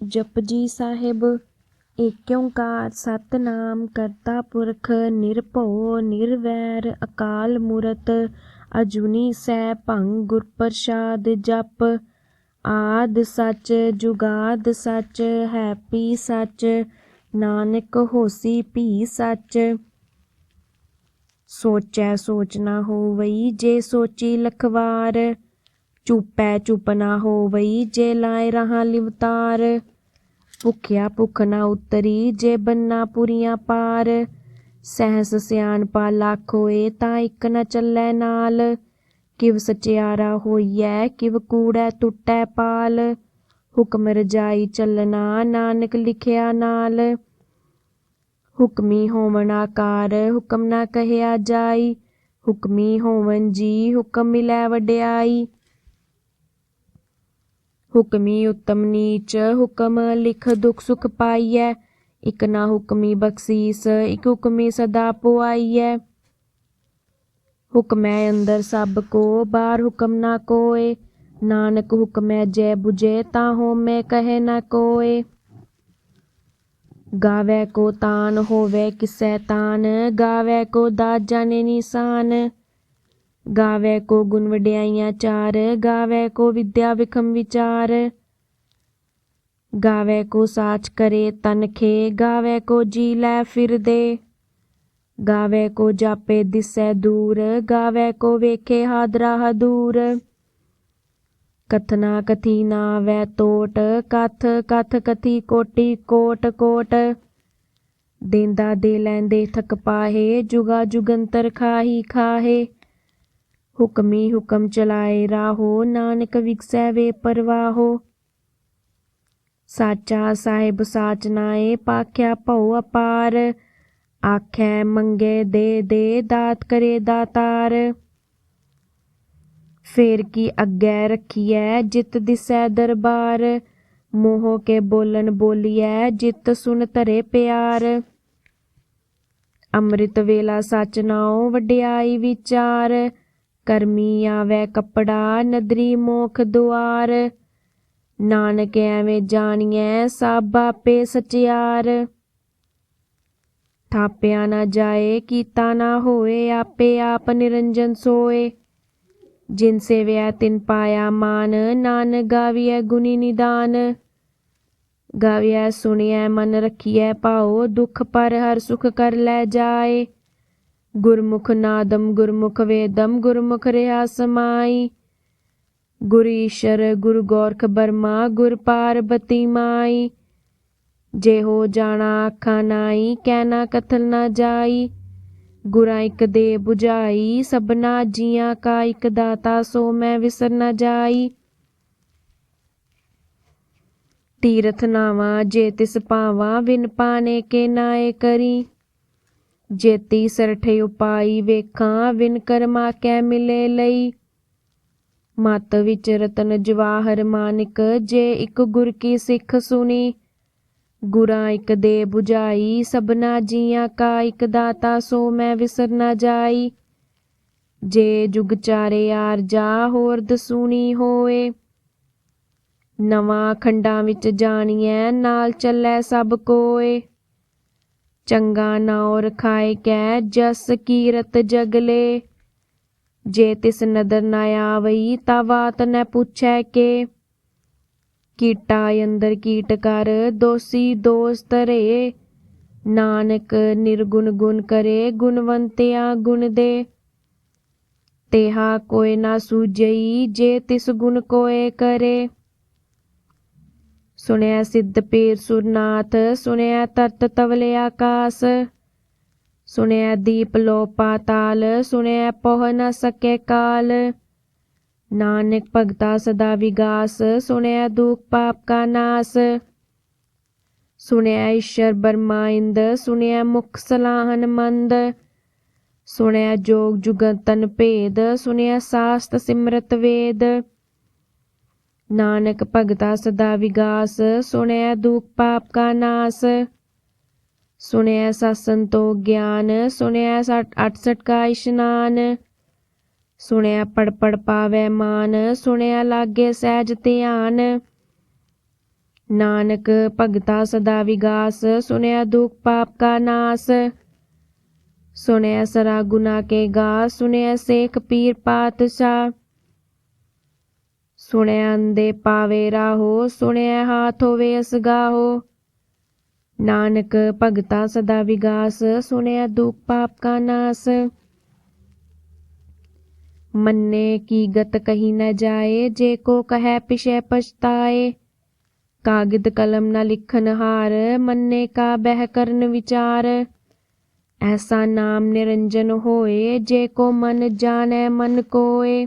ਜਪਜੀ ਸਾਹਿਬ ਏਕ ਓੰਕਾਰ ਸਤਿਨਾਮ ਕਰਤਾ ਪੁਰਖ ਨਿਰਭਉ ਨਿਰਵੈਰ ਅਕਾਲ ਮੂਰਤ, ਅਜੂਨੀ ਸੈਭੰ ਗੁਰ ਪ੍ਰਸਾਦ ਜਪ, ਆਦ ਸੱਚ ਜੁਗਾਦ ਸੱਚ ਹੈਪੀ ਸੱਚ, ਨਾਨਕ ਹੋਸੀ ਭੀ ਸੱਚ। ਸੋਚੈ ਸੋਚ ਨਾ ਹੋਵਈ ਜੇ ਸੋਚੀ ਲਖਵਾਰ ਚੁਪੈ ਚੁਪ ਨਾ ਹੋਵਈ ਜੇ ਲਾਏ ਰਹਾ ਲਿਵਤਾਰ। ਭੁਖਿਆ ਭੁਖ ਨਾ ਉਤਰੀ ਜੇ ਬੰਨਾ ਪੁਰੀਆਂ ਪਾਰ। ਸਹਿਸ ਸਿਆਣਪਾ ਲੱਖ ਹੋਏ ਤਾਂ ਇੱਕ ਨਾ ਚੱਲੈ ਨਾਲ। ਕਿਵ ਸਚਿਆਰਾ ਹੋਈਐ, ਕਿਵ ਕੂੜੈ ਟੁੱਟੈ ਪਾਲ। ਹੁਕਮ ਰਜਾਈ ਚੱਲਣਾ, ਨਾਨਕ ਲਿਖਿਆ ਨਾਲ। ਹੁਕਮੀ ਹੋਵਨ ਆਕਾਰ, ਹੁਕਮ ਨਾ ਕਹਿਆ ਜਾਈ। ਹੁਕਮੀ ਹੋਵਨ ਜੀ, ਹੁਕਮ ਮਿਲੈ ਵਡਿਆਈ। ਹੁਕਮੀ ਉਤਮ ਨੀਚ, ਹੁਕਮ ਲਿਖ ਦੁਖ ਸੁਖ ਪਾਈਐ। ਇਕ ਨਾ ਹੁਕਮੀ ਬਖਸ਼ੀਸ, ਇਕ ਹੁਕਮੀ ਸਦਾ ਪੁਆਈਐ। ਹੁਕਮੈ ਅੰਦਰ ਸਭ ਕੋ, ਬਾਹਰ ਹੁਕਮ ਨਾ ਕੋਏ। ਨਾਨਕ ਹੁਕਮੈ ਜੈ 부ਜੇ ਤਾਂ ਹੋਮੈ ਕਹੇ ਨਾ ਕੋਏ। ਗਾਵੇ ਕੋ ਤਾਨ, ਹੋਵੇ ਕਿਸੈ ਤਾਨ। ਗਾਵੇ ਕੋ ਦਾਤ ਜਾਣੇ ਨਿਸ਼ਾਨ। ਗਾਵੇ ਕੋ ਗੁਣ ਵਡਿਆਈਆਂ ਚਾਰ, ਗਾਵੇ ਕੋ ਵਿਦਿਆ ਵਿਖਮ ਵਿਚਾਰ। ਗਾਵੇ ਕੋ ਸਾਚ ਕਰੇ ਤਨਖੇ ਗਾਵੇ ਕੋ ਜੀ ਲੈ ਫਿਰਦੇ। ਗਾਵੇ ਕੋ ਜਾਪੇ ਦਿਸੈ ਦੂਰ, ਗਾਵੇ ਕੋ ਵੇਖੇ ਹਾਦਰਾ ਹਦੂਰ। ਕਥਨਾ ਕਥੀ ਨਾ ਵੈ ਤੋਟ, ਕਥ ਕਥ ਕਥੀ ਕੋਟੀ ਕੋਟ ਕੋਟ। ਦੇਂਦਾ ਦੇ ਲੈਂਦੇ ਥਕ ਪਾਹੇ, ਜੁਗਾ ਜੁਗੰਤਰ ਖਾਹੀ ਖਾਹੇ। ਹੁਕਮੀ ਹੁਕਮ ਚਲਾਏ ਰਾਹੋ, ਨਾਨਕ ਵਿਕਸੈ ਵੇ ਪਰਵਾਹੋ। ਸਾਚਾ ਸਾਹਿਬ ਸਾਚ ਨਾਏ, ਪਾਖਿਆ ਭਉ ਅਪਾਰ। ਆਖੈ ਮੰਗੇ ਦੇ ਦੇ ਦਾਤ ਕਰੇ ਦਾਤਾਰ। ਫੇਰ ਕੀ ਅੱਗੇ ਰੱਖੀਐ, ਜਿਤ ਦਿਸੈ ਦਰਬਾਰ। ਮੋਹ ਕੇ ਬੋਲਨ ਬੋਲੀਐ, ਜਿਤ ਸੁਨ ਧਰੇ ਪਿਆਰ। ਅੰਮ੍ਰਿਤ ਵੇਲਾ ਸਚ ਨਾਉ, ਵਡਿਆਈ ਵਿਚਾਰ। ਕਰਮੀ ਆਵੇ ਕਪੜਾ, ਨਦਰੀ ਮੋਖ ਦੁਆਰ। ਨਾਨਕ ਐਵੇਂ ਜਾਣੀਐ ਸਭ ਆਪੇ ਸਚਿਆਰ। ਥਾਪਿਆ ਨਾ ਜਾਏ, ਕੀਤਾ ਨਾ ਹੋਏ, ਆਪੇ ਆਪ ਨਿਰੰਜਨ ਸੋਏ। ਜਿਨ ਸੇਵਿਆ ਤਿਨ ਪਾਇਆ ਮਾਨ ਨਾਨਕ ਗਾਵੀਐ ਗੁਣੀ ਨਿਦਾਨ। ਗਾਵੀਐ ਸੁਣਿਐ ਮਨ ਰਖੀਐ ਭਾਉ, ਦੁਖ ਪਰ ਹਰ ਸੁਖ ਕਰ ਲੈ ਜਾਏ। ਗੁਰਮੁਖ ਨਾਦਮ ਗੁਰਮੁਖ ਵੇਦਮ ਗੁਰਮੁਖ ਰਹਾ ਸਮਾਈ। ਗੁਰ ਈਸ਼ਰ, ਗੁਰ ਗੋਰਖ ਬਰਮਾ, ਗੁਰ ਪਾਰਬਤੀ ਮਾਈ। ਜੇ ਹੋ ਜਾਣਾ ਆਖਾਂ ਨਾਈ ਕਹਿਣਾ ਕਥਲ ਨਾ ਜਾਈ। ਗੁਰਾਂ ਇੱਕ ਦੇ 부ਝਾਈ ਸਭਨਾ ਜੀਆਂ ਕਾ ਇੱਕ ਦਾਤਾ, ਸੋ ਮੈਂ ਵਿਸਰ ਨਾ ਜਾਈ। ਤੀਰਥ ਨਾਵਾ, ਜੇ ਤਿਸ ਪਾਵਾ ਵਿਨ ਪਾਣੇ ਕੇ ਨਾਏ ਕਰੀ। ਜੇਤੀ ਸਰਠੇ ਉਪਾਈ ਵੇਖਾਂ, ਵਿਨ ਕਰਮਾ ਕੈ ਮਿਲੇ ਲਈ। ਮਤ ਵਿੱਚ ਰਤਨ ਜਵਾਹਰ ਮਾਨਿਕ, ਜੇ ਇੱਕ ਗੁਰ ਕੀ ਸਿੱਖ ਸੁਣੀ। ਗੁਰਾਂ ਇੱਕ ਦੇ 부ਝਾਈ ਸਭਨਾ ਜੀਆਂ ਕਾ ਇੱਕ ਦਾਤਾ, ਸੋ ਮੈਂ ਵਿਸਰ ਨਾ ਜਾਈ। ਜੇ ਜੁਗ ਚਾਰੇ ਆਰ ਜਾ, ਹੋਰ ਦਸੂਣੀ ਹੋਏ। ਨਵਾਂ ਖੰਡਾਂ ਵਿੱਚ ਜਾਣੀਐ, ਨਾਲ ਚੱਲੈ ਸਭ ਕੋਏ। ਚੰਗਾ ਨਾਉ ਰਖਾਏ ਕੈ, ਜਸ ਕੀਰਤ ਜਗਲੇ। ਜੇ ਤਿਸ ਨਦਰ ਨਾ ਆਵਈ, ਤਾ ਬਾਤ ਨ ਪੁੱਛੈ ਕੇ। ਕੀਟਾ ਅੰਦਰ ਕੀਟ ਕਰ, ਦੋਸੀ ਦੋਸ ਧਰੇ ਨਾਨਕ ਨਿਰਗੁਣ ਗੁਣ ਕਰੇ, ਗੁਣਵੰਤਿਆ ਗੁਣ ਦੇ। ਤੇਹਾ ਕੋਇ ਨਾ ਸੂਝਈ, ਜੇ ਤਿਸ ਗੁਣ ਕੋਏ ਕਰੇ। ਸੁਣਿਆ ਸਿੱਧ ਪੀਰ ਸੁਰਨਾਥ, ਸੁਣਿਆ ਤਰਤ ਤਵਲੇ ਆਕਾਸ, ਸੁਣਿਆ ਦੀਪ ਲੋ ਪਾਤਾਲ, ਸੁਣਿਆ ਪੋਹ ਨ ਸਕੇ ਕਾਲ। ਨਾਨਕ ਭਗਤਾ ਸਦਾ ਵਿਗਾਸ, ਸੁਣਿਆ ਦੁਖ ਪਾਪ ਕਾ ਨਾਸ। ਸੁਣਿਆ ਈਸ਼ਰ ਬਰਮਾ ਇੰਦ, ਸੁਣਿਆ ਮੁਖ ਸਲਾਹਨ ਮੰਦ। ਸੁਣਿਆ ਜੋਗ ਜੁਗਤਨ ਭੇਦ, ਸੁਣਿਆ ਸਾਸਤ ਸਿਮਰਤ ਵੇਦ। ਨਾਨਕ ਭਗਤਾ ਸਦਾ ਵਿਗਾਸ ਸੁਣਿਆ ਦੁਖ ਪਾਪ ਕਾ ਨਾਸ। ਸੁਣਿਆ ਸਤਸੰਗ ਤੋ ਗਿਆਨ ਸੁਣਿਆ 68 ਕਾ ਇਸ਼ਨਾਨ। ਸੁਣਿਆ ਪੜ ਪੜ ਪਾਵੇ ਮਾਨ ਸੁਣਿਆ ਲਾਗੇ ਸਹਿਜ ਧਿਆਨ। ਨਾਨਕ ਭਗਤਾ ਸਦਾ ਵਿਗਾਸ ਸੁਣਿਆ ਦੁਖ ਪਾਪ ਕਾ ਨਾਸ। ਸੁਣਿਆ ਸਰਾ ਗੁਨਾ ਕੇ ਗਾ ਸੁਣਿਆ ਸੇਖ ਪੀਰ ਪਾਤਸ਼ਾਹ। ਸੁਣਿਆ ਅੰਦੇ ਪਾਵੇ ਰਾਹੋ, ਸੁਣਿਆ ਹਾਥ ਹੋਵੇ ਅਸਗਾਹੋ ਨਾਨਕ ਭਗਤਾ ਸਦਾ ਵਿਗਾਸ, ਸੁਣਿਆ ਦੁਖ ਪਾਪ ਕਾ ਨਾਸ। ਮੰਨੇ ਕੀ ਗਤ ਕਹੀ ਨ ਜਾਏ, ਜੇ ਕੋ ਕਹੈ ਪਿਛੈ ਪਛਤਾਏ। ਕਾਗਦ ਕਲਮ ਨਾ ਲਿਖਨ ਹਾਰ, ਮੰਨੇ ਕਾ ਬਹਿ ਕਰਨ ਵਿਚਾਰ। ਐਸਾ ਨਾਮ ਨਿਰੰਜਨ ਹੋਏ, ਜੇ ਕੋ ਮਨ ਜਾਣੈ ਮਨ ਕੋਏ।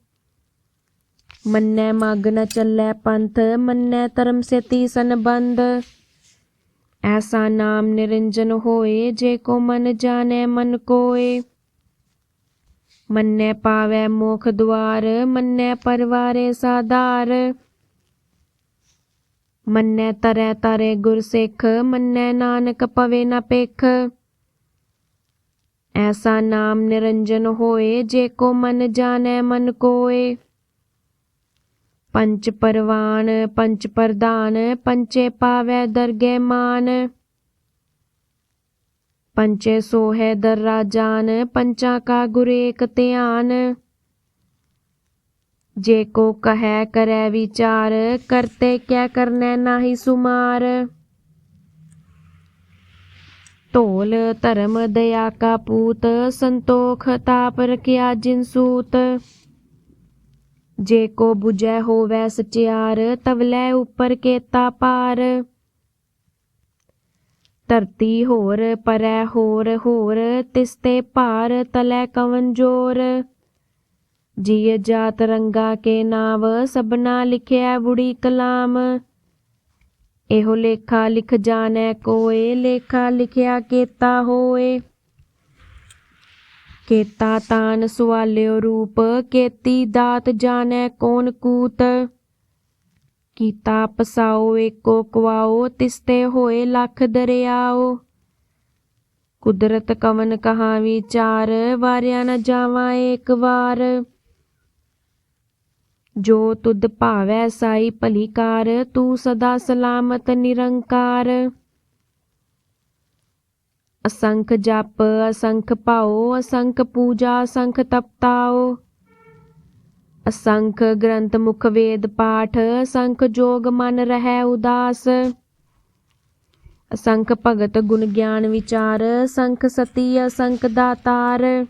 ਮੰਨੈ ਮੱਗ ਨ ਚੱਲੈ ਪੰਥ, ਮੰਨੈ ਧਰਮ ਸੇਤੀ ਸੰਬੰਧ। ਐਸਾ ਨਾਮ ਨਿਰੰਜਨ ਹੋਏ, ਜੇ ਕੋ ਮਨ ਜਾਣੈ ਮਨ ਕੋਏ। ਮੰਨੈ ਪਾਵੈ ਮੋਖ ਦੁਆਰ, ਮੰਨੈ ਪਰਵਾਰੇ ਸਾਧਾਰ। ਮੰਨੈ ਤਰੈ ਤਾਰੇ ਗੁਰ ਸਿੱਖ, ਮੰਨੈ ਨਾਨਕ ਪਵੇ ਨਾ ਪੇਖ ਐਸਾ ਨਾਮ ਨਿਰੰਜਨ ਹੋਏ, ਜੇ ਕੋ ਮਨ ਜਾਣੈ ਮਨ ਕੋਏ। ਪੰਚ ਪਰਵਾਨ ਪੰਚ ਪ੍ਰਧਾਨ ਪੰਚੇ ਪਾਵੈ ਦਰਗੇ ਮਾਨ। ਪੰਚੇ ਸੋਹੈ ਦਰ ਰਾਜਾਨ, ਪੰਚਾ ਕਾ ਗੁਰੇਕ ਧਿਆਨ। ਜੇ ਕੋ ਕਹੈ ਕਰੈ ਵਿਚਾਰ, ਕਰਤੇ ਕਿਆ ਕਰਨੈ ਨਾਹੀ ਸੁਮਾਰ। ਢੋਲ, ਧਰਮ, ਦਇਆ ਕਾ ਪੂਤ, ਸੰਤੋਖ ਤਾਪ ਰਖਿਆ ਜਿਨ ਸੂਤ। ਜੇ ਕੋ 부ਜੈ ਹੋਵੈ ਸਚਿਆਰ ਤਵਲੇ ਉਪਰ ਕੇਤਾ ਪਾਰ। ਧਰਤੀ ਹੋਰ, ਪਰੈ ਹੋਰ ਹੋਰ ਤਿਸਤੇ ਭਾਰ ਤਲੈ ਕਵਨ ਜੋਰ। ਜੀਅ ਜਾਤ ਰੰਗਾ ਕੇ ਨਾਵ ਸਬਨਾ ਲਿਖਿਆ ਬੁੜੀ ਕਲਾਮ। ਇਹੋ ਲੇਖਾ ਲਿਖ ਜਾਣੈ ਕੋਏ, ਲੇਖਾ ਲਿਖਿਆ ਕੇਤਾ ਹੋਏ। ਕੇਤਾ ਤਾਨ ਸਵਾਲਿਓ ਰੂਪ, ਕੇਤੀ ਦਾਤ ਜਾਣੈ ਕੌਣ ਕੂਤ? ਕੀਤਾ ਪਸਾਓ ਏਕੋ ਕਵਾਓ, ਤਿਸਤੇ ਹੋਏ ਲੱਖ ਦਰਿਆਓ। ਕੁਦਰਤ ਕਵਨ ਕਹਾ ਵਿਚਾਰ ਵਾਰਿਆ ਨ ਜਾਵਾਂ ਏਕ ਵਾਰ। ਜੋ ਤੁਧ ਭਾਵੈ ਸਾਈ ਭਲੀ ਕਾਰ ਤੂੰ ਸਦਾ ਸਲਾਮਤ ਨਿਰੰਕਾਰ। ਅਸੰਖ ਜਪ, ਅਸੰਖ ਭਾਉ, ਅਸੰਖ ਪੂਜਾ, ਅਸੰਖ ਤਪਤਾਓ ਅਸੰਖ ਗ੍ਰੰਥ ਮੁਖ ਵੇਦ ਪਾਠ, ਅਸੰਖ ਜੋਗ ਮਨ ਰਹਿ ਉਦਾਸ। ਅਸੰਖ ਭਗਤ ਗੁਣ ਗਿਆਨ ਵਿਚਾਰ, ਅਸੰਖ ਸਤੀ, ਅਸੰਖ ਦਾਤਾਰ।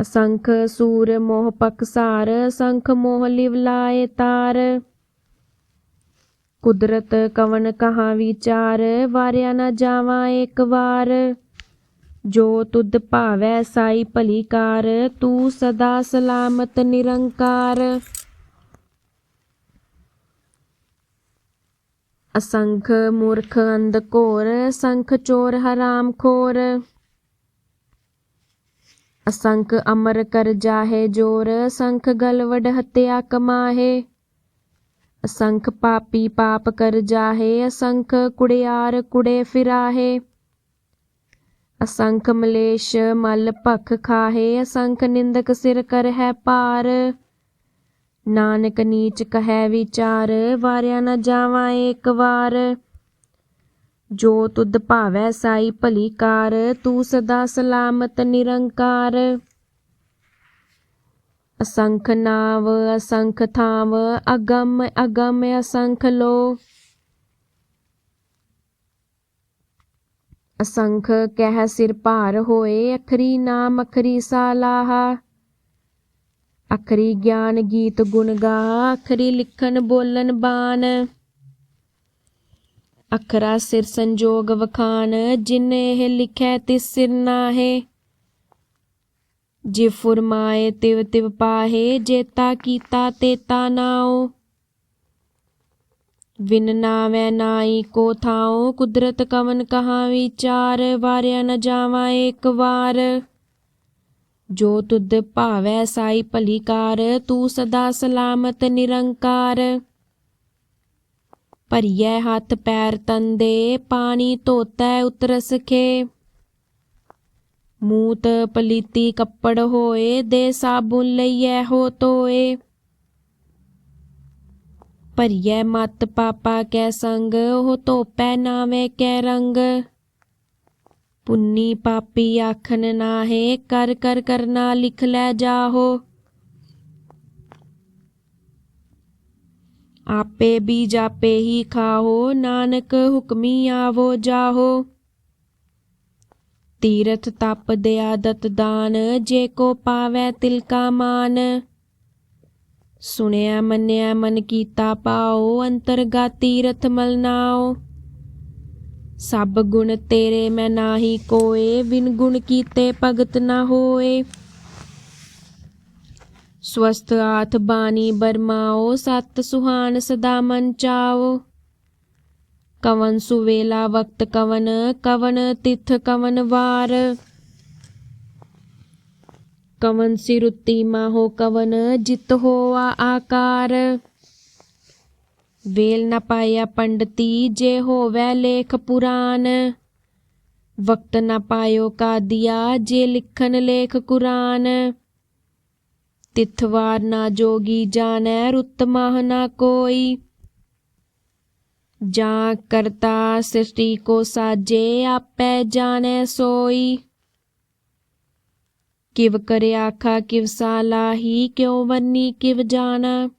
ਅਸੰਖ ਸੂਰ ਮੋਹ ਪਕਸਾਰ, ਅਸੰਖ ਮੋਹ ਲਿਵ ਲਾਏ ਤਾਰ। ਕੁਦਰਤ ਕਵਨ ਕਹਾ ਵਿਚਾਰ, ਵਾਰਿਆ ਨਾ ਜਾਵਾਂ ਏਕ ਵਾਰ। ਜੋ ਤੁਧ ਭਾਵੈ ਸਾਈ ਭਲੀ ਕਾਰ, ਤੂੰ ਸਦਾ ਸਲਾਮਤ ਨਿਰੰਕਾਰ। ਅਸੰਖ ਮੂਰਖ ਅੰਧ ਘੋਰ, ਸੰਖ ਚੋਰ ਹਰਾਮ ਖੋਰ। ਅਸੰਖ ਅਮਰ ਕਰ ਜਾਹੇ ਜੋਰ, ਸੰਖ ਗਲਵਡ ਹਤਿਆ ਕਮਾਹੇ। ਅਸੰਖ ਪਾਪੀ ਪਾਪ ਕਰ ਜਾਹੇ, ਅਸੰਖ ਕੁੜਿਆਰ ਕੁੜੇ ਫਿਰਾਹੇ। ਅਸੰਖ ਮਲੇਸ਼ ਮਲ ਭਖ ਖਾਹੇ, ਅਸੰਖ ਨਿੰਦਕ ਸਿਰ ਕਰ ਹੈ ਪਾਰ ਨਾਨਕ ਨੀਚ ਕਹੈ ਵਿਚਾਰ, ਵਾਰਿਆ ਨਾ ਜਾਵਾਂ ਏਕ ਵਾਰ। ਜੋ ਤੁਧ ਭਾਵੈ ਸਾਈ ਭਲੀ ਕਾਰ, ਤੂੰ ਸਦਾ ਸਲਾਮਤ ਨਿਰੰਕਾਰ। ਅਸੰਖ ਨਾਵ ਅਸੰਖ ਥਾਵ ਅਗੰਮ ਅਗੰਮ, ਅਸੰਖ ਲੋ ਅਸੰਖ ਕਹਿ ਸਿਰ ਭਾਰ ਹੋਏ, ਅਖਰੀ ਨਾਮ, ਅਖਰੀ ਸਾਲਾਹਾ। ਅਖਰੀ ਗਿਆਨ ਗੀਤ ਗੁਣ ਗਾ, ਅਖਰੀ ਲਿਖਣ ਬੋਲਣ ਬਾਣ। ਅਖਰਾ ਸਿਰ ਸੰਜੋਗ ਵਖਾਨ, ਜਿਨੇ ਇਹ ਲਿਖੈ ਤਿਸ ਸਿਰ ਨਾਹੇ। ਜੇ ਫੁਰਮਾਏ ਤਿਵ ਤਿਵ ਪਾਹੇ ਜੇਤਾ ਕੀਤਾ ਤੇਤਾ ਨਾਉ। ਵਿਨ ਨਾਵੈ ਨਾਈ ਕੋ ਥਾਉ, ਕੁਦਰਤ ਕਵਨ ਕਹਾ ਵਿਚਾਰ, ਵਾਰਿਆ ਨ ਜਾਵਾ ਏਕ ਵਾਰ। ਜੋ ਤੁਧ ਭਾਵੈ ਸਾਈ ਭਲੀ ਕਾਰ, ਤੂੰ ਸਦਾ ਸਲਾਮਤ ਨਿਰੰਕਾਰ। ਭਰੀਐ ਹੱਥ ਪੈਰ ਤੰਦੇ, ਪਾਣੀ ਧੋਤੈ ਉਤਰਸ ਖੇ। ਮੂਤ ਪਲੀਤੀ ਕੱਪੜ ਹੋਏ ਦੇ ਸਾਬੁਨ ਲਈਐ ਹੋ ਤੋਏ। ਭਰੀਐ ਮਤ ਪਾਪਾ ਕੈ ਸੰਗ, ਉਹ ਧੋਪੈ ਨਾਵੇਂ ਕੈ ਰੰਗ। ਪੁੰਨੀ ਪਾਪੀ ਆਖਨ ਨਾਹੇ, ਕਰ ਕਰ ਕਰਨਾ ਲਿਖ ਲੈ ਜਾਹੋ। ਆਪੇ ਵੀ ਜਾਪੇ ਹੀ ਖਾਹੋ, ਨਾਨਕ ਹੁਕਮੀ ਆਵੋ ਜਾਹੋ। ਤੀਰਥ ਤਪ ਦੇ ਦਾਨ, ਜੇ ਕੋ ਪਾਵੈ ਤਿਲ ਕਾ ਮਾਨ। ਸੁਣਿਆ, ਮੰਨਿਆ, ਮਨ ਕੀਤਾ ਪਾਓ ਅੰਤਰਗਾ ਤੀਰਥ ਮਲ ਸਭ ਗੁਣ ਤੇਰੇ ਮੈਂ ਨਾਹੀ ਕੋਏ, ਬਿਨ ਗੁਣ ਕੀਤੇ ਭਗਤ ਨਾ ਹੋਏ। ਸਵਸਤ ਆਥ ਬਾਣੀ ਬਰਮਾਓ, ਸਤ ਸੁਹਾਨ ਸਦਾ ਮਨ ਚਾਓ। ਕਵਨ ਸੁਵੇਲਾ ਵਕਤ ਕਵਨ ਕਵਨ ਤਿਥ ਕਵਨ ਵਾਰ। ਕਵਨ ਸਿਰੁਤੀ ਮਾਹੋ ਕਵਨ, ਜਿਤ ਹੋਆ ਆਕਾਰ। ਵੇਲ ਨਾ ਪਾਇਆ ਪੰਡਤੀ, ਜੇ ਹੋਵੈ ਲੇਖ ਪੁਰਾਨ। ਵਕਤ ਨਾ ਪਾਇਓ ਕਾਦੀਆ, ਜੇ ਲਿਖਨ ਲੇਖ ਕੁਰਾਨ। ਤਿਥਵਾਰ ਨਾ ਜੋਗੀ ਜਾਣੈ, ਰੁੱਤ ਮਾਹ ਨਾ ਕੋਈ। ਜਾਂ ਕਰਤਾ ਸ੍ਰਿਸ਼ਟੀ ਕੋ ਸਾਜੇ, ਆਪੈ ਜਾਣੈ ਸੋਈ। ਕਿਵ ਕਰੇ ਆਖਾ, ਕਿਵ ਸਾਲਾਹੀ ਕਿਉ ਵੰਨੀ, ਕਿਵ ਜਾਣਾ।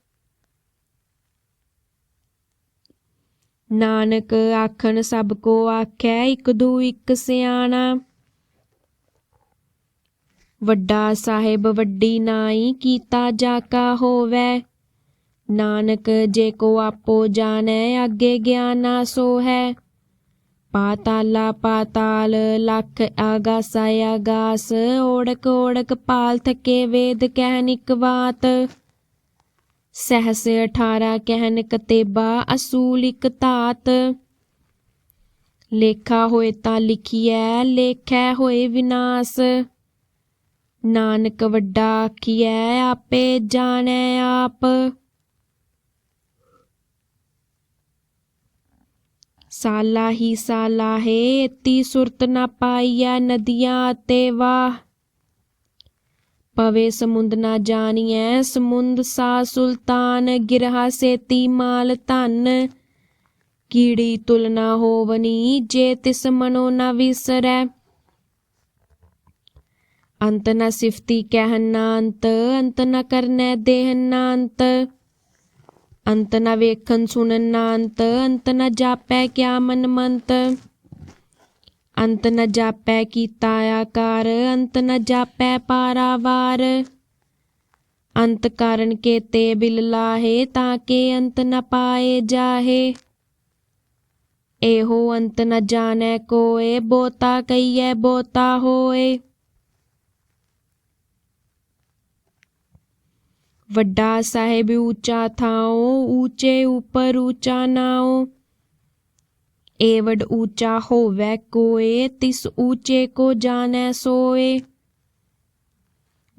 ਨਾਨਕ ਆਖਣ, ਸਭ ਕੋ ਆਖੈ, ਇਕ ਦੂ ਇਕ ਸਿਆਣਾ। ਵੱਡਾ ਸਾਹਿਬ, ਵੱਡੀ ਨਾਈ, ਕੀਤਾ ਜਾ ਕਾ ਹੋਵੈ। ਨਾਨਕ, ਜੇ ਕੋ ਆਪੋ ਜਾਣੈ, ਅੱਗੇ ਗਿਆਨਾ ਸੋ ਹੈ ਪਾਤਾਲਾ ਪਾਤਾਲ, ਲਖ ਆਗਾਸਾ ਆਗਾਸ, ਓੜਕ ਓੜਕ ਪਾਲ ਥਕੇ ਵੇਦ ਕਹਿਨ ਇਕ ਬਾਤ। ਸਹਸ 18 ਕਹਿਨ ਕਤੇਬਾ, ਅਸੂਲ ਇਕ ਧਾਤ। ਲੇਖਾ ਹੋਏ ਤਾਂ ਲਿਖੀਐ, ਲੇਖੈ ਹੋਏ ਵਿਨਾਸ਼। ਨਾਨਕ ਵੱਡਾ ਆਖੀਐ, ਆਪੇ ਜਾਣੈ ਆਪ। ਸਾਲਾ ਹੀ ਸਾਲਾ ਹੈ ਇਤੀ ਸੁਰਤ ਨਾ ਪਾਈਐ ਨਦੀਆਂ ਤੇ ਵਾਹ। ਪਵੇ ਸਮੁੰਦ ਨਾ ਜਾਣੀਐ, ਸਮੁੰਦ ਸਾ ਸੁਲਤਾਨ, ਗਿਰਹਾ ਸੇਤੀ ਮਾਲ ਧਨ। ਕੀੜੀ ਤੁਲਨਾ ਹੋਵਨੀ, ਜੇ ਤਿਸ ਮਨੋ ਨਾ ਵਿਸਰੈ। ਅੰਤ ਨਾ ਸਿਫਤੀ ਕਹਿਨ ਨਾ ਅੰਤ ਅੰਤ ਨਾ ਕਰਨੈ ਦੇਹਨ ਨਾ ਅੰਤ ਅੰਤ ਨਾ ਵੇਖਣ ਸੁਣਨ ਨਾ ਅੰਤ ਅੰਤ ਨ ਜਾਪੈ ਕਿਆ ਮਨ ਮੰਤ। ਅੰਤ ਨਾ ਜਾਪੈ ਕੀਤਾ ਆਕਾਰ, ਅੰਤ ਨਾ ਜਾਪੈ ਪਾਰਾਵਾਰ। ਅੰਤ ਕਾਰਨ ਕੇਤੇ ਬਿਲ ਲਾਹੇ, ਤਾਂ ਕੇ ਅੰਤ ਨਾ ਪਾਏ ਜਾਹੇ। ਇਹੋ ਅੰਤ ਨ ਜਾਣੈ ਕੋਏ, ਬੋਤਾ ਕਈਐ ਬੋਤਾ ਹੋਏ। ਵੱਡਾ ਸਾਹਿਬ ਉੱਚਾ ਥਾਉ, ਉੱਚੇ ਉਪਰ ਉੱਚਾ ਨਾਉ। ਏਵਡ ਉੱਚਾ ਹੋਵੈ ਕੋਏ, ਤਿਸ ਉੱਚੇ ਕੋ ਜਾਣੈ ਸੋਏ।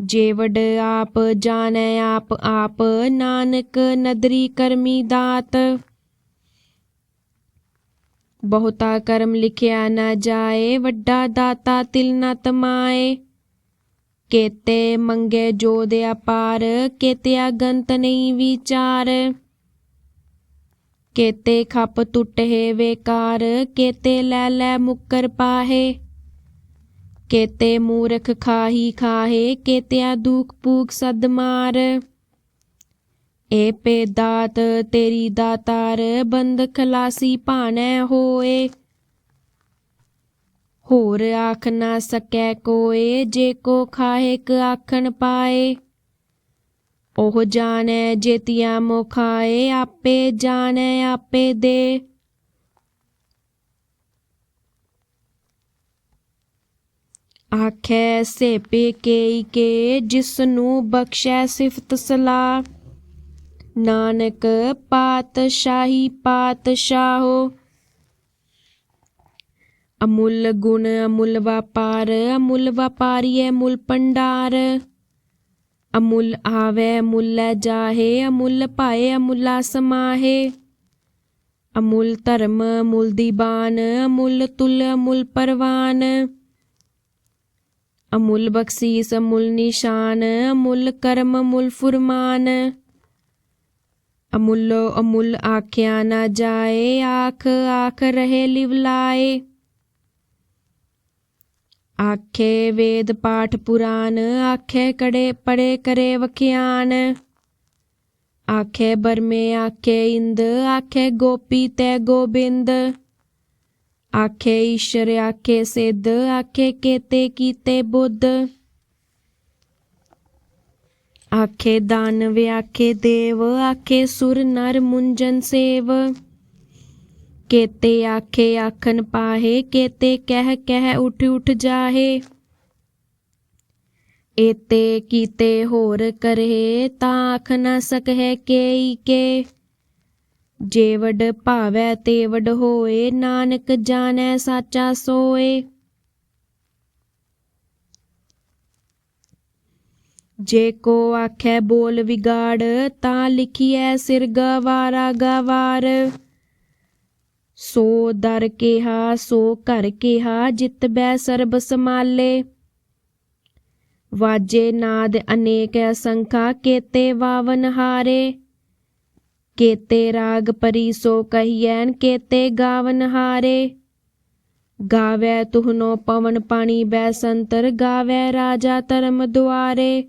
ਜੇਵਡ ਆਪ ਜਾਣੈ ਆਪ ਆਪ ਨਾਨਕ ਨਦਰੀ ਕਰਮੀ ਦਾਤ। ਬਹੁਤਾ ਕਰਮ ਲਿਖਿਆ ਨਾ ਜਾਏ, ਵੱਡਾ ਦਾਤਾ ਤਿਲ ਨ ਤਮਾਏ। ਕੇਤੇ ਮੰਗੇ ਜੋ ਦੇ ਅਪਾਰ, ਕੇਤਿਆ ਗੰਤ ਨਹੀਂ ਵਿਚਾਰ। ਕੇਤੇ ਖੱਪ ਟੁੱਟੇ ਵੇਕਾਰ, ਕੇਤੇ ਲੈ ਲੈ ਮੁੱਕਰ ਪਾਹੇ। ਕੇਤੇ ਮੂਰਖ ਖਾਹੀ ਖਾਹੇ, ਕੇਤਿਆ ਦੁਖ ਪੂਕ ਸਦ ਮਾਰ। ਏ ਪੇ ਦਾਤ ਤੇਰੀ ਦਾਤਾਰ, ਬੰਦ ਖਲਾਸੀ ਭਾਣੈ ਹੋਏ। ਹੋਰ ਆਖ ਨਾ ਸਕੈ ਕੋਏ, ਜੇ ਕੋ ਖਾਹਿਕ ਆਖਣ ਪਾਏ। ਉਹ ਜਾਣੈ ਜੇਤੀਆ ਮੁਖਾਏ, ਆਪੇ ਜਾਣੈ, ਆਪੇ ਦੇ। ਆਖੈ ਸੇਪੇ ਕੇਈ ਕੇ ਜਿਸ ਨੂੰ ਬਖਸ਼ੈ ਸਿਫਤ ਸਲਾਹ। ਨਾਨਕ ਪਾਤਸ਼ਾਹੀ ਪਾਤਸ਼ਾਹੋ ਅਮੁੱਲ ਗੁਣ, ਅਮੁੱਲ ਵਪਾਰ, ਅਮੁੱਲ ਵਪਾਰੀਐ ਮੁੱਲ ਭੰਡਾਰ। ਅਮੁੱਲ ਆਵੈ, ਅਮੁੱਲ ਜਾਹੇ, ਅਮੁੱਲ ਭਾਏ, ਅਮੁੱਲਾ ਸਮਾਹੇ ਅਮੁੱਲ ਧਰਮ, ਅਮੁੱਲ ਦੀਬਾਨ ਅਮੁੱਲ ਤੁਲ, ਅਮੁੱਲ ਪਰਵਾਨ। ਅਮੁੱਲ ਬਖਸ਼ੀਸ, ਅਮੁੱਲ ਨਿਸ਼ਾਨ, ਅਮੁੱਲ ਕਰਮ, ਅਮੁੱਲ ਫੁਰਮਾਨ। ਅਮੁੱਲੋ ਅਮੁੱਲ ਆਖਿਆ ਨਾ ਜਾਏ, ਆਖ ਆਖ ਰਹੇ ਲਿਵਲਾਏ। ਆਖੇ ਵੇਦ ਪਾਠ ਪੁਰਾਨ, ਆਖੇ ਕੜੇ ਪੜੇ ਕਰੇ ਵਖਿਆਨ। ਆਖੇ ਬਰਮੇ, ਆਖੇ ਇੰਦ, ਆਖੇ ਗੋਪੀ ਤੈ ਗੋਬਿੰਦ। ਆਖੇ ਈਸ਼ਰ, ਆਖੇ ਸਿੱਧ, ਆਖੇ ਕੇਤੇ ਕੀਤੇ ਬੁੱਧ। ਆਖੇ ਦਾਨਵ, ਆਖੇ ਦੇਵ, ਆਖੇ ਸੁਰ ਨਰ ਮੁੰਜਨ ਸੇਵ। ਕੇਤੇ ਆਖੇ ਆਖਨ ਪਾਹੇ, ਕੇਤੇ ਕਹਿ ਕਹਿ ਉਠ ਉਠ ਜਾਹੇ। ਏਤੇ ਕੀਤੇ ਹੋਰ ਕਰਹਿ, ਤਾਂ ਆਖ ਨਾ ਸਕਹਿ ਕੇਈ ਕੇ। ਜੇ ਭਾਵੈ ਤੇ ਹੋਏ, ਨਾਨਕ ਜਾਣੈ ਸਾਚਾ ਸੋਏ। ਜੇ ਕੋ ਆਖੈ ਬੋਲ ਵਿਗਾੜ, ਤਾਂ ਲਿਖੀਐ ਸਿਰ ਗਵਾਰਾ ਗਵਾਰ। ਸੋ ਦਰ ਕਿਹਾ, ਸੋ ਘਰ ਕਿਹਾ, ਜਿਤ ਬੈ ਸਰਬ ਸਮਾਲੇ ਵਾਜੇ ਨਾਦ ਅਨੇਕ ਅਸੰਖਾ, ਕੇਤੇ ਵਾਵਨ ਹਾਰੇ। ਕੇਤੇ ਰਾਗ ਪਰੀ ਸੋ ਕਹੀਐਨ, ਕੇਤੇ ਗਾਵਨ ਹਾਰੇ। ਗਾਵੈ ਤੁਹਨੋ ਪਵਨ ਪਾਣੀ ਬੈ ਸੰਤਰ, ਗਾਵੈ ਰਾਜਾ ਧਰਮ ਦੁਆਰੇ।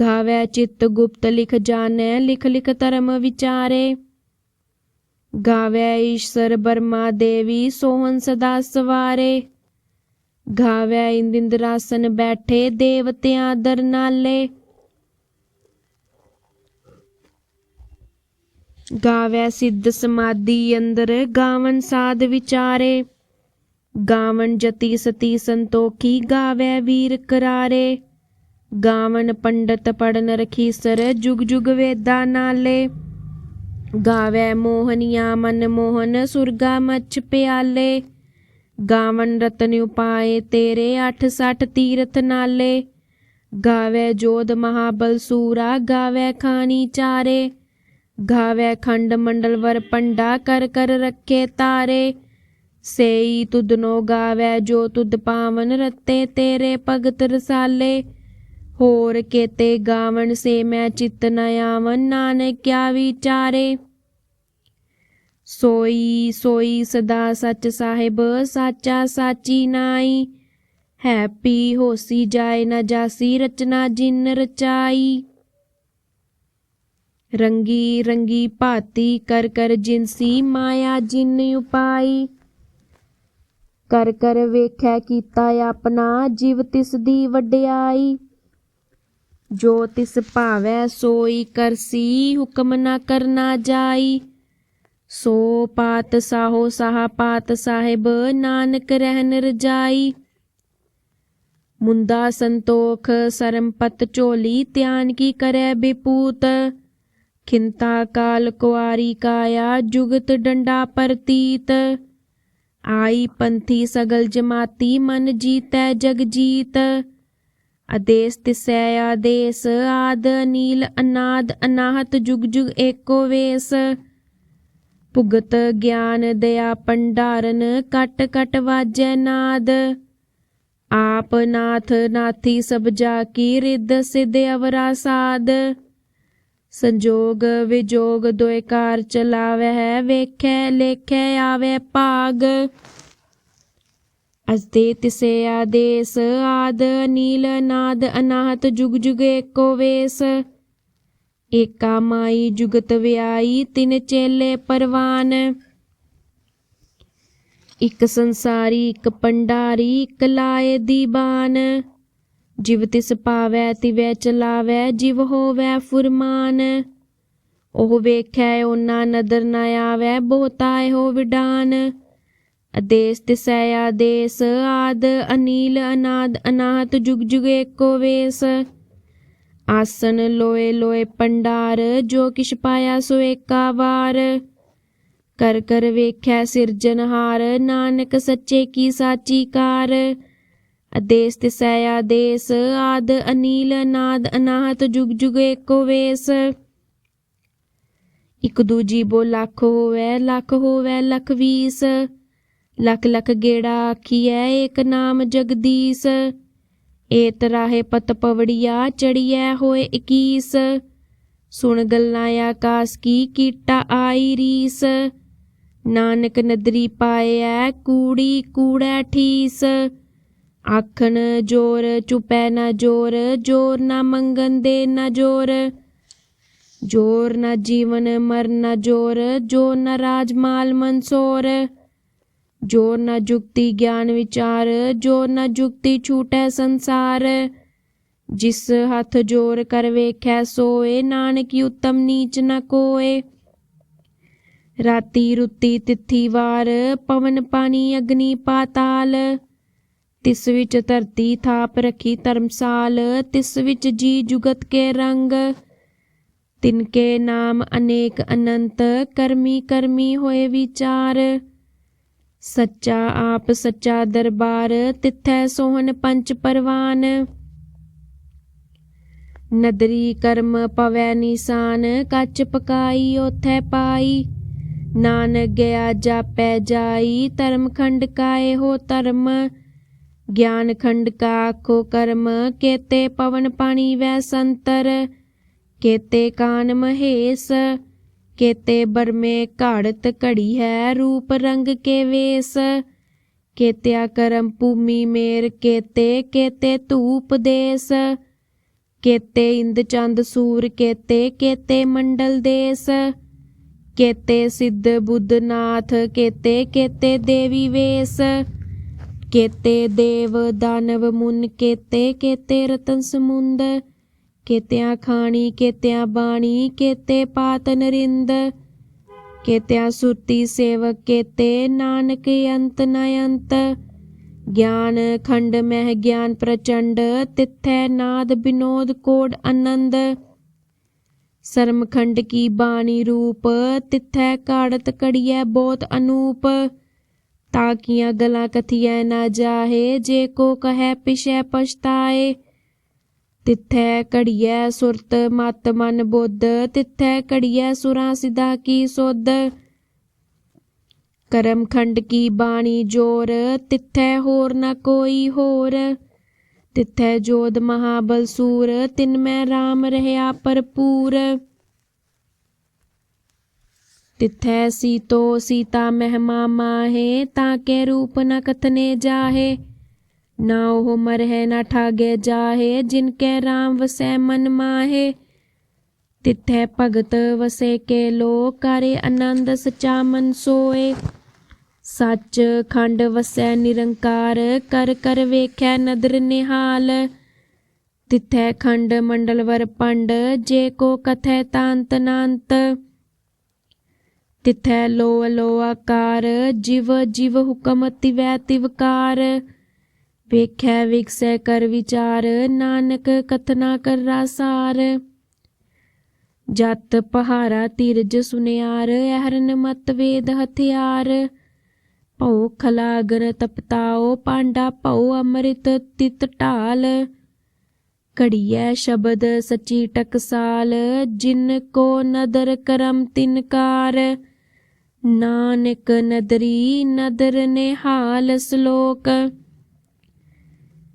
ਗਾਵੈ ਚਿੱਤ ਗੁਪਤ ਲਿਖ ਜਾਣੈ, ਲਿਖ ਲਿਖ ਧਰਮ ਵਿਚਾਰੇ। ਗਾਵੈ ਈਸ਼ਰ ਬਰਮਾ ਦੇਵੀ ਸੋਹਨ ਸਦਾ ਸਵਾਰੇ। ਗਾਵੈ ਇੰਦਿੰਦਰਾਸਨ ਬੈਠੇ ਦੇਵਤਿਆਂ ਦਰ ਨਾਲੇ। ਗਾਵੈ ਸਿੱਧ ਸਮਾਧੀ ਅੰਦਰ ਗਾਵਨ ਸਾਧ ਵਿਚਾਰੇ। ਗਾਵਨ ਜਤੀ ਸਤੀ ਸੰਤੋਖੀ ਗਾਵੈ ਵੀਰ ਕਰਾਰੇ। ਗਾਵਨ ਪੰਡਤ ਪੜਨ ਰਖੀ ਸਰ ਜੁਗ ਜੁਗ ਵੇਦਾ ਨਾਲੇ। ਗਾਵੈ ਮੋਹਨੀਆਂ ਮਨ ਮੋਹਨ, ਸੁਰਗਾ ਮੱਛ ਪਿਆਲੇ। ਗਾਵਨ ਰਤਨ ਉਪਾਏ ਤੇਰੇ 68 ਤੀਰਥ ਨਾਲੇ। ਗਾਵੈ ਜੋਧ ਮਹਾਬਲ ਸੂਰਾ, ਗਾਵੈ ਖਾਨੀ ਚਾਰੇ। ਗਾਵੈ ਖੰਡ ਮੰਡਲ ਵਰ ਪੰਡਾ, ਕਰ ਕਰ ਰੱਖੇ ਤਾਰੇ। ਸੇਈ ਤੁਧਨੋ ਗਾਵੈ, ਜੋ ਤੁਦ ਪਾਵਨ ਰਤੇ ਤੇਰੇ ਭਗਤ ਰਸਾਲੇ। ਹੋਰ ਕੇਤੇ ਗਾਵਨ ਸੇ ਮੈਂ ਚਿਤ ਨ ਆਵਨ ਨਾਨਕ ਕਿਆ ਵਿਚਾਰੇ ਸੋਈ ਸੋਈ ਸਦਾ ਸੱਚ ਸਾਹਿਬ, ਸਾਚਾ ਸਾਚੀ ਨਾਈ। ਹੈਪੀ ਹੋਸੀ ਜਾਏ ਨਾ ਜਾਸੀ, ਰਚਨਾ ਜਿਨ ਰਚਾਈ। ਰੰਗੀ ਰੰਗੀ ਭਾਤੀ ਕਰ ਕਰ ਜਿਨਸੀ ਮਾਇਆ ਜਿਨ ਉਪਾਈ। ਕਰ ਕਰ ਵੇਖਿਆ ਕੀਤਾ ਆਪਣਾ, ਜੀਵ ਤਿਸ ਦੀ ਵਡਿਆਈ। ਜੋ ਤਿਸ ਭਾਵੈ ਸੋਈ ਕਰਸੀ, ਹੁਕਮ ਨਾ ਕਰਨਾ ਜਾਈ। ਸੋ ਪਾਤ ਸਾਹੋ ਸਾਹ ਪਾਤ ਸਾਹਿਬ, ਨਾਨਕ ਰਹਿਨ ਰਜਾਈ ਮੁੰਦਾ ਸੰਤੋਖ ਸਰਮਪਤ ਝੋਲੀ, ਧਿਆਨ ਕੀ ਕਰੈ ਬਿਪੂਤ। ਖਿੰਤਾ ਕਾਲ ਕੁਆਰੀ ਕਾਇਆ, ਜੁਗਤ ਡੰਡਾ ਪਰਤੀਤ। ਆਈ ਪੰਥੀ ਸਗਲ ਜਮਾਤੀ, ਮਨ ਜੀਤੈ ਜਗ ਜੀਤ। ਆਦੇਸ ਤਿਸੈ ਆਦੇਸ, ਆਦ ਨੀਲ ਅਨਾਦ, ਅਨਾਹਤ, ਜੁਗ ਜੁਗ ਏਕੋ ਵੇਸ। ਭੁਗਤ ਗਿਆਨ ਦਇਆ ਪੰਡਾਰਨ ਕਟ ਕਟ ਵਾਜੈ ਨਾਦ। ਆਪ ਨਾਥ ਨਾਥੀ ਸਭ ਜਾ ਕੀ ਰਿੱਧ ਸਿਧ ਅਵਰਾ ਸਾਧ ਸੰਜੋਗ ਵਿਜੋਗ ਦੋਇ ਕਾਰ ਚਲਾਵੈ ਵੇਖੈ ਲੇਖੈ ਆਵੇ ਭਾਗ। ਅਸਤੇ ਤਿਸੇ ਆਦੇਸ, ਆਦ ਨੀਲ ਨਾਦ ਅਨਾਹਤ, ਜੁਗ ਜੁਗ ਏਕੋ ਵੇਸ। ਏਕਾ ਮਾਈ ਜੁਗਤ ਵਿਆਈ, ਤਿਨ ਚੇਲੇ ਪਰਵਾਨ। ਇਕ ਸੰਸਾਰੀ, ਇੱਕ ਪੰਡਾਰੀ, ਇੱਕ ਲਾਏ ਦੀਬਾਨ। ਜਿਵ ਤਿਸ ਪਾਵੈ, ਤਿਵੈ ਚਲਾਵੈ, ਜਿਵ ਹੋਵੈ ਫੁਰਮਾਨ। ਉਹ ਵੇਖੈ, ਓਨਾ ਨਦਰ ਨ ਆਵੈ, ਬਹੁਤਾਏ ਹੋ ਵਿਡਾਨ। ਅਦੇਸ ਤਿਸੈ ਆਦੇਸ, ਆਦ ਅਨੀਲ, ਅਨਾਦ ਅਨਾਹਤ ਜੁਗ ਜੁਗ ਏਕੋ ਆਸਨ ਲੋਏ ਲੋਏ ਪੰਡਾਰ, ਜੋ ਕਿਛ ਪਾਇਆ ਸੋ ਏਕਾ ਵਾਰ। ਕਰ ਕਰ ਵੇਖਿਆ ਸਿਰਜਨਹਾਰ ਨਾਨਕ ਸੱਚੇ ਕੀ ਸਾਚੀ ਕਾਰ। ਅਦੇਸ ਤਿਸੈ ਆਦੇਸ, ਆਦ ਅਨੀਲ ਨਾਦ ਅਨਾਹਤ ਜੁਗ ਜੁਗ ਏਕੋ ਵੇਸ। ਇਕ ਦੂਜੀ ਬੋ ਲੱਖ ਹੋਵੇ ਲੱਖ ਹੋਵੇ, ਲਖ ਵੀਸ। ਲੱਖ ਲੱਖ ਗੇੜਾ ਆਖੀਐ, ਏਕ ਨਾਮ ਜਗਦੀਸ। ਏਤ ਰਾਹੇ ਪਤ ਪਵੜੀਆ, ਚੜੀਐ ਹੋਏ 21 ਸੁਣ ਗੱਲਾਂ ਆਕਾਸ ਕੀ, ਕੀਟਾ ਆਈ ਰੀਸ। ਨਾਨਕ ਨਦਰੀ ਪਾਇਐ, ਕੂੜੀ ਕੂੜੈ ਠੀਸ। ਆਖਣ ਜੋਰ ਚੁਪੈ ਨਾ ਜੋਰ ਜੋਰ ਨਾ ਮੰਗਨ ਦੇ ਨਾ ਜੋਰ। ਜੋਰ ਨਾ ਜੀਵਨ ਮਰ ਨਾ ਜੋਰ ਜੋਰ ਨਾ ਰਾਜ ਮਾਲ ਮਨਸੋਰ। ਜੋਰ ਨਾ ਜੁਗਤੀ ਗਿਆਨ ਵਿਚਾਰ ਜੋਰ ਨਾ ਜੁਗਤੀ ਛੂਟੈ ਸੰਸਾਰ। ਜਿਸ ਹੱਥ ਜੋਰ ਕਰ ਵੇਖੈ ਸੋਏ, ਨਾਨਕ ਉਤਮ ਨੀਚ ਨ ਕੋਏ। ਰਾਤੀ ਰੁੱਤੀ ਤਿੱਥੀ ਵਾਰ, ਪਵਨ ਪਾਣੀ ਅਗਨੀ ਪਾਤਾਲ। ਤਿਸ ਵਿੱਚ ਧਰਤੀ ਥਾਪ ਰਖੀ ਧਰਮਸਾਲ, ਤਿਸ ਵਿੱਚ ਜੀ ਜੁਗਤ ਕੇ ਰੰਗ। ਤਿਨਕੇ ਨਾਮ ਅਨੇਕ ਅਨੰਤ, ਕਰਮੀ ਕਰਮੀ ਹੋਏ ਵਿਚਾਰ। ਸੱਚਾ ਆਪ ਸੱਚਾ ਦਰਬਾਰ, ਤਿੱਥੈ ਸੋਹਣ ਪੰਚ ਪਰਵਾਨ। ਨਦਰੀ ਕਰਮ ਪਵੈ ਨਿਸ਼ਾਨ, ਕੱਚ ਪਕਾਈ ਉਥੈ ਪਾਈ। ਨਾਨਕ ਗਿਆ ਜਾਪੈ ਜਾਈ, ਧਰਮ ਖੰਡ ਕਾਏ ਹੋ ਧਰਮ। ਗਿਆਨ ਖੰਡ ਕਾ ਆਖੋ ਕਰਮ, ਕੇਤੇ ਪਵਨ ਪਾਣੀ ਵੈ ਸੰਤਰ। ਕੇਤੇ ਕਾਨ ਮਹੇਸ ਕੇਤੇ ਬਰਮੇ ਘਾੜਤ ਘੜੀ ਹੈ ਰੂਪ ਰੰਗ ਕੇ ਵੇਸ। ਕੇਤਿਆ ਕਰਮ ਭੂਮੀ ਮੇਰ ਕੇਤੇ ਕੇਤੇ ਧੂਪ ਦੇਸ। ਕੇਤੇ ਇੰਦ ਚੰਦ ਸੂਰ ਕੇਤੇ ਕੇਤੇ ਮੰਡਲ ਦੇਸ। ਕੇਤੇ ਸਿੱਧ ਬੁੱਧ ਨਾਥ ਕੇਤੇ ਕੇਤੇ ਦੇਵੀ ਵੇਸ। ਕੇਤੇ ਦੇਵ ਦਾਨਵ ਮੁਨ ਕੇਤੇ ਕੇਤੇ ਰਤਨ ਸਮੁੰਦ। ਕੇਤਿਆਂ ਖਾਣੀ, ਕੇਤਿਆਂ ਬਾਣੀ, ਕੇਤੇ ਪਾਤ ਨਰਿੰਦ। ਕੇਤਿਆਂ ਸੁਰਤੀ ਸੇਵਕ ਕੇਤੇ, ਨਾਨਕ ਅੰਤ ਨ ਅੰਤ। ਗਿਆਨ ਖੰਡ ਮਹਿ ਗਿਆਨ ਪ੍ਰਚੰਡ, ਤਿੱਥੈ ਨਾਦ ਬਿਨੋਦ ਕੋਡ ਆਨੰਦ। ਸਰਮ ਖੰਡ ਕੀ ਬਾਣੀ ਰੂਪ, ਤਿੱਥੈ ਕਾੜਤ ਕੜੀਐ ਬਹੁਤ ਅਨੂਪ। ਤਾਕੀਆਂ ਗਲਾਂ ਕਥੀਐ ਨਾ ਜਾਹੇ, ਜੇ ਕੋ ਕਹੈ ਪਿਛੈ ਪਛਤਾਏ। ਤਿੱਥੈ ਕੜੀਐ ਸੁਰਤ ਮਤ ਮਨ ਬੁੱਧ ਤਿੱਥੈ ਕੜੀਐ ਸੁਰਾਂ ਸਿਧਾ ਕੀ ਸੁਧ ਕਰਮ ਖੰਡ ਕੀ ਬਾਣੀ ਜੋਰ ਤਿੱਥੈ ਹੋਰ ਨ ਕੋਈ ਹੋਰ ਤਿੱਥੈ ਜੋਧ ਮਹਾਬਲ ਸੂਰ ਤਿਨ ਮੈਂ RAM ਰਹਿਆ ਭਰਪੂਰ ਤਿੱਥੈ ਸੀਤੋ ਸੀਤਾ ਮਹਿਮਾ ਮਾਹੇ ਤਾਂ ਕੇ ਰੂਪ ਨ ਕਥਨੇ ਜਾਹੇ ਨਾ ਉਹ ਮਰਹਿ ਨਾ ਠਾਗੇ ਜਾਹੇ, ਜਿਨ ਕੈ RAM ਵਸੈ ਮਨ ਮਾਹੇ। ਤਿੱਥੈ ਭਗਤ ਵਸੇ ਕੇ ਲੋ ਕਰੇ ਆਨੰਦ ਸਚਾ ਮਨ ਸੋਏ। ਸੱਚ ਖੰਡ ਵਸੈ ਨਿਰੰਕਾਰ, ਕਰ ਕਰ ਵੇਖੈ ਨਦਰ ਨਿਹਾਲ। ਤਿੱਥੈ ਖੰਡ ਮੰਡਲ ਵਰ ਪੰਡ, ਜੇ ਕੋ ਕਥੈ ਤਾਂਤ ਨਾਂਤ। ਤਿਥੈ ਲੋ ਲੋ ਆਕਾਰ, ਜਿਵ ਜਿਵ ਹੁਕਮ ਤਿਵੈ ਤਿਵਕਾਰ। ਵੇਖੈ ਵਿਕਸੈ ਕਰ ਵਿਚਾਰ, ਨਾਨਕ ਕਥਨਾ ਕਰ ਰਾਸਾਰ ਜਤ ਪਹਾਰਾ ਤਿਰਜ ਸੁਨਿਆਰ ਐਹਰਨ ਮਤ ਵੇਦ ਹਥਿਆਰ। ਭਉ ਖਲਾਗਨ ਤਪਤਾਓ, ਪਾਂਡਾ ਭਉ ਅੰਮ੍ਰਿਤ ਤਿਤ ਢਾਲ। ਘੜੀਐ ਸ਼ਬਦ ਸਚੀ ਟਕਸਾਲ, ਜਿਨ ਕੋ ਨਦਰ ਕਰਮ ਤਿਨਕਾਰ ਨਾਨਕ ਨਦਰੀ ਨਦਰ ਨਿਹਾਲ ਸ਼ਲੋਕ।